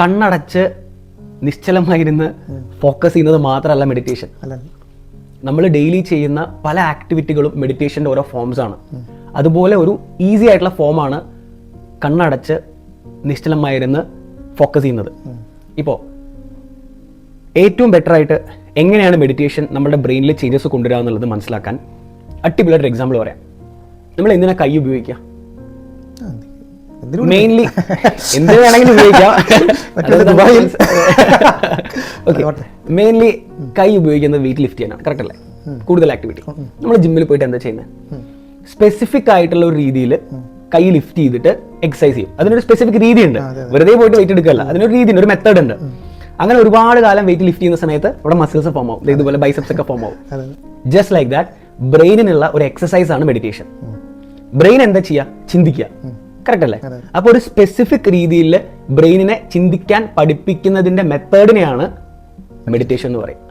കണ്ണടച്ച് നിശ്ചലമായിരുന്ന് ഫോക്കസ് ചെയ്യുന്നത് മാത്രമല്ല മെഡിറ്റേഷൻ നമ്മൾ ഡെയിലി ചെയ്യുന്ന പല ആക്ടിവിറ്റികളും മെഡിറ്റേഷന്റെ ഓരോ ഫോംസ് ആണ്. അതുപോലെ ഒരു ഈസി ആയിട്ടുള്ള ഫോമാണ് കണ്ണടച്ച് നിശ്ചലമായിരുന്ന് ഫോക്കസ് ചെയ്യുന്നത്. ഇപ്പോൾ ഏറ്റവും ബെറ്റർ ആയിട്ട് എങ്ങനെയാണ് മെഡിറ്റേഷൻ നമ്മുടെ ബ്രെയിനിൽ ചേഞ്ചസ് കൊണ്ടുവരിക എന്നുള്ളത് മനസ്സിലാക്കാൻ അടിപൊളിയായിട്ടൊരു എക്സാമ്പിൾ പറയാം. നമ്മൾ എന്തിനാണ് കൈ ഉപയോഗിക്കുക? മെയിൻലി എന്ത് വേണമെങ്കിലും ഉപയോഗിക്കാം. ദുബായിൽ. ഓക്കെ മെയിൻലി കൈ ഉപയോഗിക്കുന്നത് വെയിറ്റ് ലിഫ്റ്റ് ചെയ്യാനാണ് കറക്റ്റ് അല്ലേ? കൂടുതൽ ആക്ടിവിറ്റി നമ്മൾ ജിമ്മിൽ പോയിട്ട് എന്താ ചെയ്യുന്നത് സ്പെസിഫിക് ആയിട്ടുള്ള ഒരു രീതിയിൽ കൈ ലിഫ്റ്റ് ചെയ്തിട്ട് എക്സസൈസ് ചെയ്യും. അതിനൊരു സ്പെസിഫിക് രീതി ഉണ്ട് വെറുതെ പോയിട്ട് വെയിറ്റ് എടുക്കല്ല അതിനൊരു രീതി ഒരു മെത്തേഡ് ഉണ്ട്. അങ്ങനെ ഒരുപാട് കാലം വെയിറ്റ് ലിഫ്റ്റ് ചെയ്യുന്ന സമയത്ത് ഇവിടെ മസിൽസ് ഫോം ആവും. ഇതുപോലെ ബൈസപ്സ് ഒക്കെ ഫോം ആവും. ജസ്റ്റ് ലൈക്ക് ദാറ്റ് ബ്രെയിനിനുള്ള ഒരു എക്സസൈസ് ആണ് മെഡിറ്റേഷൻ ബ്രെയിൻ എന്താ ചെയ്യുക? ചിന്തിക്കുക. കറക്റ്റ് അല്ലേ? അപ്പോൾ ഒരു സ്പെസിഫിക് രീതിയിൽ ബ്രെയിനിനെ ചിന്തിക്കാൻ പഠിപ്പിക്കുന്നതിന്റെ മെത്തേഡിനെയാണ് മെഡിറ്റേഷൻ എന്ന് പറയും